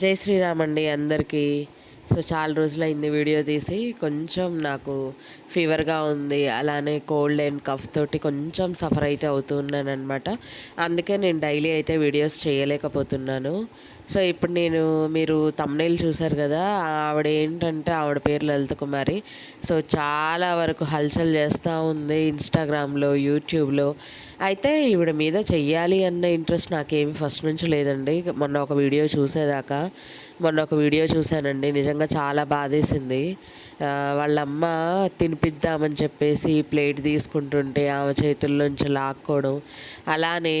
జై శ్రీరామ్ అండి అందరికీ. సో చాలా రోజులైంది వీడియో తీసి కొంచెం నాకు ఫీవర్గా ఉంది. అలానే కోల్డ్ అండ్ కఫ్ తోటి కొంచెం సఫర్ అయితే అవుతున్నాను అనమాట అందుకే నేను డైలీ అయితే వీడియోస్ చేయలేకపోతున్నాను. సో ఇప్పుడు నేను మీరు తమ్నైల్ చూశారు కదా ఆవిడ ఏంటంటే ఆవిడ పేరు లలిత కుమారి. సో చాలా వరకు హల్చల్ చేస్తూ ఉంది ఇన్స్టాగ్రామ్లో యూట్యూబ్లో అయితే ఈవిడ మీద చెయ్యాలి అన్న ఇంట్రెస్ట్ నాకేమి ఫస్ట్ నుంచి లేదండి. మొన్న ఒక వీడియో చూసేదాకా. మొన్న ఒక వీడియో చూశానండి. నిజంగా చాలా బాధేసింది. వాళ్ళమ్మ వాళ్ళ అమ్మ తినిపిద్దామని చెప్పేసి ప్లేట్ తీసుకుంటుంటే ఆమె చేతుల్లోంచి లాక్కోవడం అలానే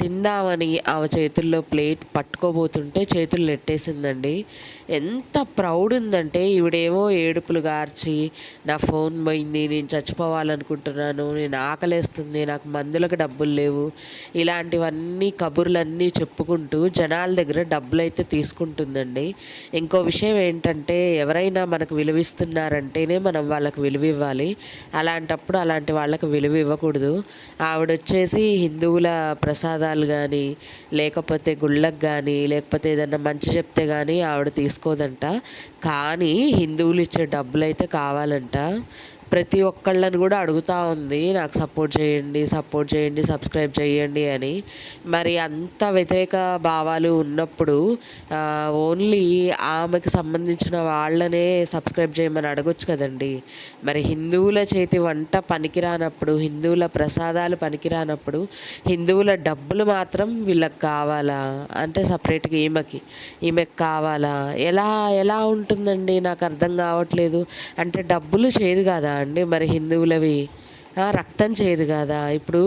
తిందామని ఆమె చేతుల్లో ప్లేట్ పట్టుకోబోతుంటే చేతులు నెట్టేసిందండి. ఎంత ప్రౌడ్ ఉందంటే ఈవిడేమో ఏడుపులు గార్చి నా ఫోన్ పోయింది నేను చచ్చిపోవాలనుకుంటున్నాను నేను ఆకలేస్తుంది నాకు మందులకు డబ్బులు లేవు ఇలాంటివన్నీ కబుర్లన్నీ చెప్పుకుంటూ జనాల దగ్గర డబ్బులు అయితే తీసుకుంటుందండి. ఇంకో విషయం ఏంటంటే ఎవరైనా మనకు విలువిస్తున్నారంటేనే మనం వాళ్ళకి విలువ ఇవ్వాలి అలాంటప్పుడు అలాంటి వాళ్ళకి విలువ ఇవ్వకూడదు. ఆవిడ వచ్చేసి హిందువుల ప్రసాదాలు కానీ లేకపోతే గుళ్ళకు కానీ లేకపోతే ఏదన్నా మంచి చెప్తే కానీ ఆవిడ తీసుకోదంట. కానీ హిందువులు ఇచ్చే డబ్బులు అయితే కావాలంట. ప్రతి ఒక్కళ్ళని కూడా అడుగుతూ ఉంది నాకు సపోర్ట్ చేయండి సపోర్ట్ చేయండి సబ్స్క్రైబ్ చేయండి అని. మరి అంత వ్యతిరేక భావాలు ఉన్నప్పుడు ఓన్లీ ఆమెకు సంబంధించిన వాళ్ళనే సబ్స్క్రైబ్ చేయమని అడగొచ్చు కదండి. మరి హిందువుల చేతి వంట పనికిరానప్పుడు హిందువుల ప్రసాదాలు పనికిరానప్పుడు హిందువుల డబ్బులు మాత్రం వీళ్ళకి కావాలా? అంటే సపరేట్గా ఈమెకి ఈమెకి కావాలా? ఎలా ఎలా ఉంటుందండి? నాకు అర్థం కావట్లేదు. అంటే డబ్బులు చేయదు కదా. అండి. మరి హిందువులవి రక్తం చేయదు కదా. ఇప్పుడు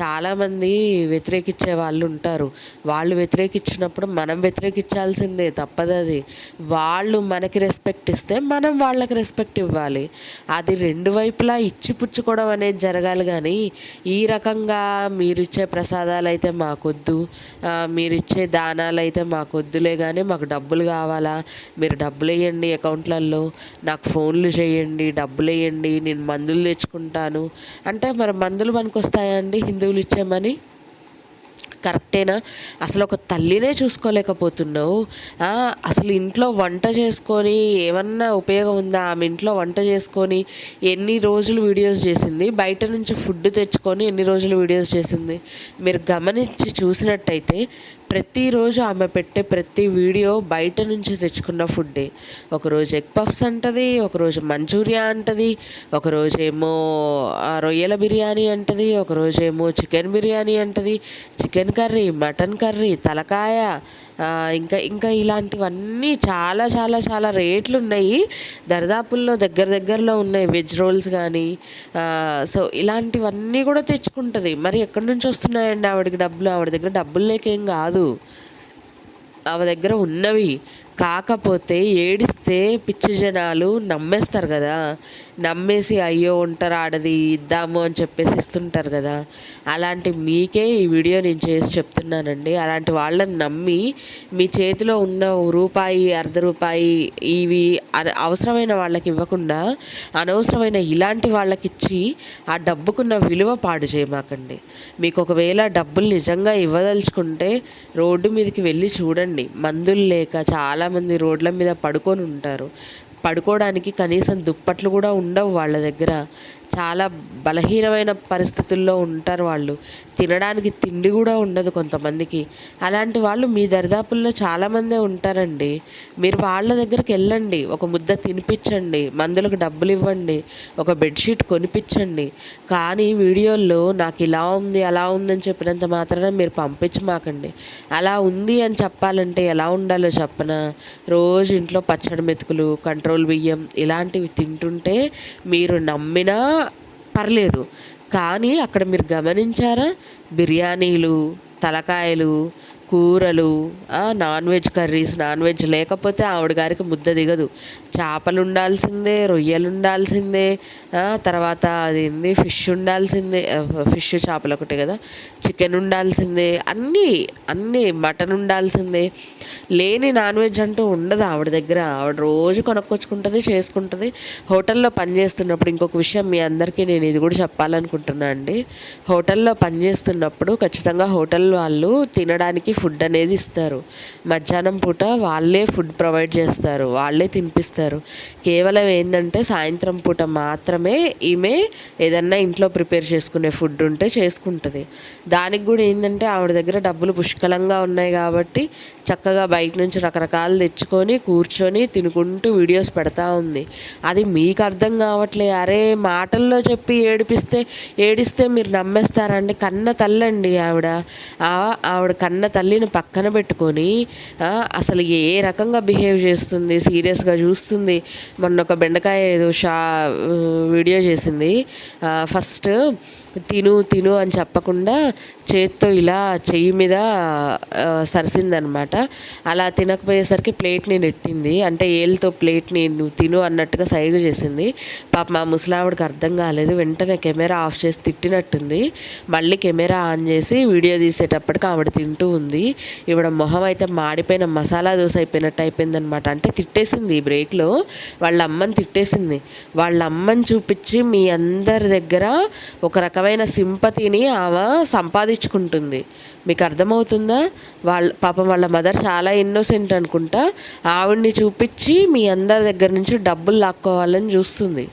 చాలామంది వ్యతిరేకించే వాళ్ళు ఉంటారు. వాళ్ళు వ్యతిరేకించినప్పుడు మనం వ్యతిరేకించాల్సిందే తప్పదు అది వాళ్ళు మనకి రెస్పెక్ట్ ఇస్తే మనం వాళ్ళకి రెస్పెక్ట్ ఇవ్వాలి. అది రెండు వైపులా ఇచ్చి పుచ్చుకోవడం అనేది జరగాలి కానీ ఈ రకంగా మీరిచ్చే ప్రసాదాలు అయితే మాకొద్దు మీరిచ్చే దానాలు అయితే మాకొద్దులే కానీ మాకు డబ్బులు కావాలా? మీరు డబ్బులు వేయండి అకౌంట్లలో నాకు ఫోన్లు చేయండి డబ్బులు వేయండి నేను మందులు తెచ్చుకుంటాను. అంటే మరి మందులు పనికొస్తాయా వస్తాయండి హిందువులు ఇచ్చామని? కరెక్టేనా? అసలు ఒక తల్లినే చూసుకోలేకపోతున్నావు. అసలు ఇంట్లో వంట చేసుకొని ఏమన్నా ఉపయోగం ఉందా? ఆమె ఇంట్లో వంట చేసుకొని ఎన్ని రోజులు వీడియోస్ చేసింది? బయట నుంచి ఫుడ్ తెచ్చుకొని ఎన్ని రోజులు వీడియోస్ చేసింది? మీరు గమనించి చూసినట్టయితే ప్రతిరోజు ఆమె పెట్టే ప్రతి వీడియో బయట నుంచి తెచ్చుకున్న ఫుడ్డే. ఒకరోజు ఎగ్ పఫ్స్ అంటది ఒకరోజు మంచూరియా అంటది ఒకరోజు ఏమో రొయ్యల బిర్యానీ అంటది ఒకరోజు ఏమో చికెన్ బిర్యానీ అంటది చికెన్ కర్రీ మటన్ కర్రీ తలకాయ ఇంకా ఇంకా ఇలాంటివన్నీ చాలా చాలా చాలా రేట్లు ఉన్నాయి దరిదాపుల్లో దగ్గర దగ్గరలో ఉన్నాయి వెజ్ రోల్స్ కానీ సో ఇలాంటివన్నీ కూడా తెచ్చుకుంటుంది. మరి ఎక్కడి నుంచి వస్తున్నాయండి ఆవిడకి డబ్బులు? ఆవిడ దగ్గర డబ్బులు లేకేం కాదు. ఆమె దగ్గర ఉన్నవి కాకపోతే ఏడిస్తే పిచ్చి జనాలు నమ్మేస్తారు కదా. నమ్మేసి అయ్యో ఉంటారు ఆడది ఇద్దాము అని చెప్పేసి ఇస్తుంటారు కదా. అలాంటి మీకే ఈ వీడియో నేను చేసి చెప్తున్నానండి. అలాంటి వాళ్ళని నమ్మి మీ చేతిలో ఉన్న ఓ రూపాయి అర్ధ రూపాయి ఇవి అవసరమైన వాళ్ళకి ఇవ్వకుండా అనవసరమైన ఇలాంటి వాళ్ళకి ఇచ్చి ఆ డబ్బుకున్న విలువ పాడు చేయమాకండి. మీకు ఒకవేళ డబ్బులు నిజంగా ఇవ్వదలుచుకుంటే రోడ్డు మీదకి వెళ్ళి చూడండి. మందులు లేక చాలా చాలామంది రోడ్ల మీద పడుకొని ఉంటారు. పడుకోవడానికి కనీసం దుప్పట్లు కూడా ఉండవు వాళ్ళ దగ్గర. చాలా బలహీనమైన పరిస్థితుల్లో ఉంటారు వాళ్ళు. తినడానికి తిండి కూడా ఉండదు కొంతమందికి. అలాంటి వాళ్ళు మీ దరిదాపుల్లో చాలామందే ఉంటారండి. మీరు వాళ్ళ దగ్గరికి వెళ్ళండి. ఒక ముద్ద తినిపించండి. మందులకు డబ్బులు ఇవ్వండి. ఒక బెడ్షీట్ కొనిపించండి. కానీ వీడియోల్లో నాకు ఇలా ఉంది అలా ఉందని చెప్పినంత మాత్రాన మీరు పంపించమాకండి అలా ఉంది అని చెప్పాలంటే ఎలా ఉండాలో చెప్పన? రోజు ఇంట్లో పచ్చడి మెతుకులు కంట్రోల్ బియ్యం ఇలాంటివి తింటుంటే మీరు నమ్మినా పర్లేదు. కానీ అక్కడ మీరు గమనించారా? బిర్యానీలు తలకాయలు కూరలు non veg curries non veg లేకపోతే ఆవిడ గారికి ముద్ద దిగదు. చేపలు ఉండాల్సిందే రొయ్యలు ఉండాల్సిందే తర్వాత అది ఏంది ఫిష్ ఉండాల్సిందే ఫిష్ చేపలు ఒకటే కదా చికెన్ ఉండాల్సిందే అన్నీ అన్నీ మటన్ ఉండాల్సిందే లేని నాన్ వెజ్ అంటూ ఉండదు ఆవిడ దగ్గర. ఆవిడ రోజు కొనుక్కొచ్చుకుంటుంది చేసుకుంటుంది. హోటల్లో పనిచేస్తున్నప్పుడు ఇంకొక విషయం మీ అందరికీ నేను ఇది కూడా చెప్పాలనుకుంటున్నా అండి. హోటల్లో పనిచేస్తున్నప్పుడు ఖచ్చితంగా హోటల్ వాళ్ళు తినడానికి ఫుడ్ అనేది ఇస్తారు. మధ్యాహ్నం పూట వాళ్ళే ఫుడ్ ప్రొవైడ్ చేస్తారు. వాళ్ళే తినిపిస్తారు. కేవలం ఏంటంటే సాయంత్రం పూట మాత్రమే ఈమె ఏదన్నా ఇంట్లో ప్రిపేర్ చేసుకునే ఫుడ్ ఉంటే చేసుకుంటుంది. దానికి కూడా ఏంటంటే ఆవిడ దగ్గర డబ్బులు పుష్కలంగా ఉన్నాయి కాబట్టి చక్కగా బయట నుంచి రకరకాలు తెచ్చుకొని కూర్చొని తినుకుంటూ వీడియోస్ పెడతా ఉంది. అది మీకు అర్థం కావట్లే. అరే మాటల్లో చెప్పి ఏడిపిస్తే ఏడిస్తే మీరు నమ్మేస్తారండి. కన్న తల్లండి ఆవిడ. ఆవిడ కన్న తల్లిని పక్కన పెట్టుకొని అసలు ఏ రకంగా బిహేవ్ చేస్తుంది సీరియస్గా చూస్తుంది. మొన్న ఒక బెండకాయ ఏదో షా వీడియో చేసింది. ఫస్ట్ తిను తిను అని చెప్పకుండా చేత్తో ఇలా చెయ్యి మీద సరిసిందనమాట. అలా తినకపోయేసరికి ప్లేట్ని నెట్టింది అంటే ఏళ్ళతో ప్లేట్ని నువ్వు తిను అన్నట్టుగా సైగ చేసింది. పాప మా ముసలావిడికి అర్థం కాలేదు. వెంటనే కెమెరా ఆఫ్ చేసి తిట్టినట్టుంది. మళ్ళీ కెమెరా ఆన్ చేసి వీడియో తీసేటప్పటికి ఆవిడ తింటూ ఉంది. ఇవిడ మొహం అయితే మాడిపోయిన మసాలా దోశ అయిపోయినట్టు అయిపోయిందనమాట. అంటే తిట్టేసింది ఈ బ్రేక్లో. వాళ్ళ అమ్మని తిట్టేసింది. వాళ్ళ అమ్మని చూపించి మీ అందరి దగ్గర ఒక రకమైన సింపతిని ఆమె సంపాదించుకుంటుంది. మీకు అర్థమవుతుందా? వాళ్ళ పాపం వాళ్ళ మదర్ చాలా ఇన్నోసెంట్ అనుకుంటా. ఆవిడ్ని చూపించి మీ అందరి దగ్గర నుంచి డబ్బులు లాక్కోవాలని చూస్తుంది.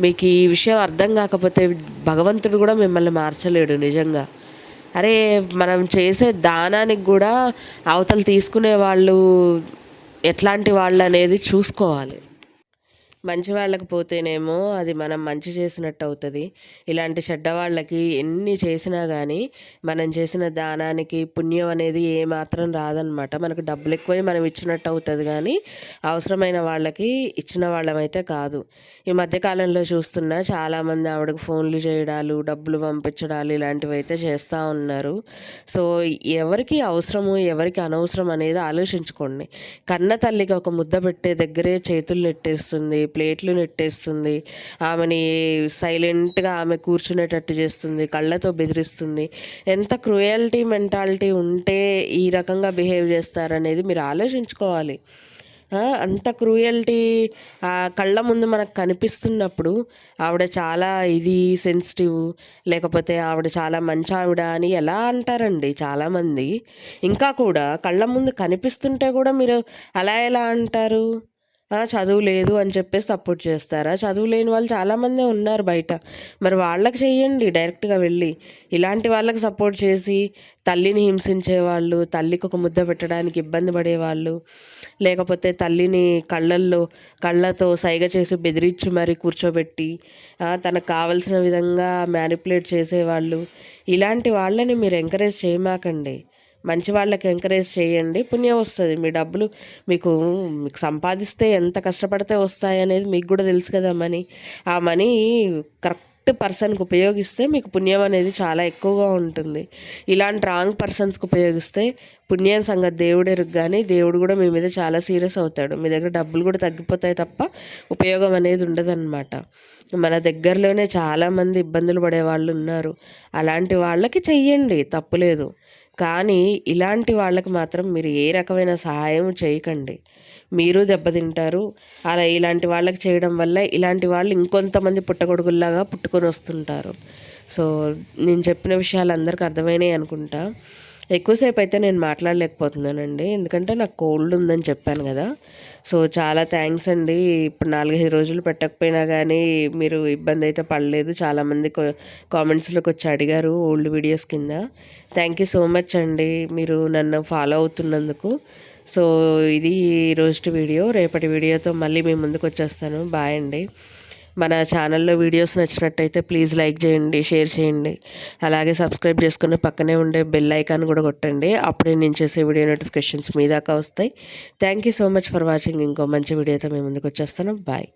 మీకు ఈ విషయం అర్థం కాకపోతే భగవంతుడు కూడా మిమ్మల్ని మార్చలేడు నిజంగా. అరే మనం చేసే దానానికి కూడా అవతలు తీసుకునే వాళ్ళు ఎట్లాంటి వాళ్ళు అనేది చూసుకోవాలి. మంచి వాళ్ళకి పోతేనేమో అది మనం మంచి చేసినట్టు అవుతుంది. ఇలాంటి చెడ్డ వాళ్ళకి ఎన్ని చేసినా కానీ మనం చేసిన దానానికి పుణ్యం అనేది ఏమాత్రం రాదనమాట మనకు డబ్బులు ఎక్కువై మనం ఇచ్చినట్టు అవుతుంది కానీ అవసరమైన వాళ్ళకి ఇచ్చిన వాళ్ళమైతే కాదు. ఈ మధ్యకాలంలో చూస్తున్నా చాలామంది ఆవిడకు ఫోన్లు చేయడాలు డబ్బులు పంపించడాలు ఇలాంటివి అయితే చేస్తూ ఉన్నారు. సో ఎవరికి అవసరము ఎవరికి అనవసరం అనేది ఆలోచించుకోండి. కన్న తల్లికి ఒక ముద్ద పెట్టే దగ్గరే చేతులు నెట్టేస్తుంది ప్లేట్లు నెట్టేస్తుంది. ఆమెని సైలెంట్గా ఆమె కూర్చునేటట్టు చేస్తుంది. కళ్ళతో బెదిరిస్తుంది. ఎంత క్రూయల్టీ మెంటాలిటీ ఉంటే ఈ రకంగా బిహేవ్ చేస్తారనేది మీరు ఆలోచించుకోవాలి. అంత క్రూయల్టీ కళ్ళ ముందు మనకు కనిపిస్తున్నప్పుడు ఆవిడ చాలా ఇది సెన్సిటివ్ లేకపోతే ఆవిడ చాలా మంచి ఆవిడ అని ఎలా అంటారండి చాలామంది. ఇంకా కూడా కళ్ళ ముందు కనిపిస్తుంటే కూడా మీరు అలా ఎలా అంటారు? చదువు లేదు అని చెప్పేసి సపోర్ట్ చేస్తారా? చదువు లేని వాళ్ళు చాలామందే ఉన్నారు బయట. మరి వాళ్ళకి చెయ్యండి డైరెక్ట్గా వెళ్ళి. ఇలాంటి వాళ్ళకి సపోర్ట్ చేసి తల్లిని హింసించే వాళ్ళు తల్లికి ఒక ముద్ద పెట్టడానికి ఇబ్బంది పడేవాళ్ళు లేకపోతే తల్లిని కళ్ళల్లో కళ్ళతో సైగ చేసి బెదిరించి మరి కూర్చోబెట్టి తనకు కావలసిన విధంగా మ్యానిపులేట్ చేసేవాళ్ళు ఇలాంటి వాళ్ళని మీరు ఎంకరేజ్ చేయమాకండి. మంచి వాళ్ళకి ఎంకరేజ్ చేయండి. పుణ్యం వస్తుంది. మీ డబ్బులు మీకు మీకు సంపాదిస్తే ఎంత కష్టపడితే వస్తాయి అనేది మీకు కూడా తెలుసు కదా మనీ. ఆ మనీ కరెక్ట్ పర్సన్కి ఉపయోగిస్తే మీకు పుణ్యం అనేది చాలా ఎక్కువగా ఉంటుంది. ఇలాంటి రాంగ్ పర్సన్స్కి ఉపయోగిస్తే పుణ్యం సంగతి దేవుడు ఎరుగు కానీ దేవుడు కూడా మీ మీద చాలా సీరియస్ అవుతాడు. మీ దగ్గర డబ్బులు కూడా తగ్గిపోతాయి తప్ప ఉపయోగం అనేది ఉండదన్నమాట. మన దగ్గరలోనే చాలామంది ఇబ్బందులు పడే వాళ్ళు ఉన్నారు. అలాంటి వాళ్ళకి చెయ్యండి. తప్పులేదు కానీ ఇలాంటి వాళ్ళకి మాత్రం మీరు ఏ రకమైన సహాయం చేయకండి. మీరు దెబ్బతింటారు. అలా ఇలాంటి వాళ్ళకి చేయడం వల్ల ఇలాంటి వాళ్ళు ఇంకొంతమంది పుట్టగొడుగుల్లాగా పుట్టుకొని వస్తుంటారు. సో నేను చెప్పిన విషయాలు అందరికీ అర్థమైనాయి అనుకుంటా. ఎక్కువసేపు అయితే నేను మాట్లాడలేకపోతున్నానండి. ఎందుకంటే నాకు కోల్డ్ ఉందని చెప్పాను కదా. సో చాలా థ్యాంక్స్ అండి. ఇప్పుడు నాలుగైదు రోజులు పెట్టకపోయినా కానీ మీరు ఇబ్బంది అయితే పడలేదు. చాలామంది కామెంట్స్లోకి వచ్చి అడిగారు ఓల్డ్ వీడియోస్ కింద. థ్యాంక్ యూ సో మచ్ అండి. మీరు నన్ను ఫాలో అవుతున్నందుకు. సో ఇది రోజు వీడియో. రేపటి వీడియోతో మళ్ళీ మీ ముందుకు వచ్చేస్తాను. బాయ్ అండి. మన ఛానల్లో వీడియోస్ నచ్చినట్టయితే ప్లీజ్ లైక్ చేయండి షేర్ చేయండి. అలాగే సబ్స్క్రైబ్ చేసుకుని పక్కనే ఉండే బెల్ ఐకాన్ కూడా కొట్టండి. అప్పుడే నేను చేసే వీడియో నోటిఫికేషన్స్ మీ దాకా వస్తాయి. Thank you so much for watching ఇంకో మంచి వీడియోతో మేము ముందుకు వచ్చేస్తాను బాయ్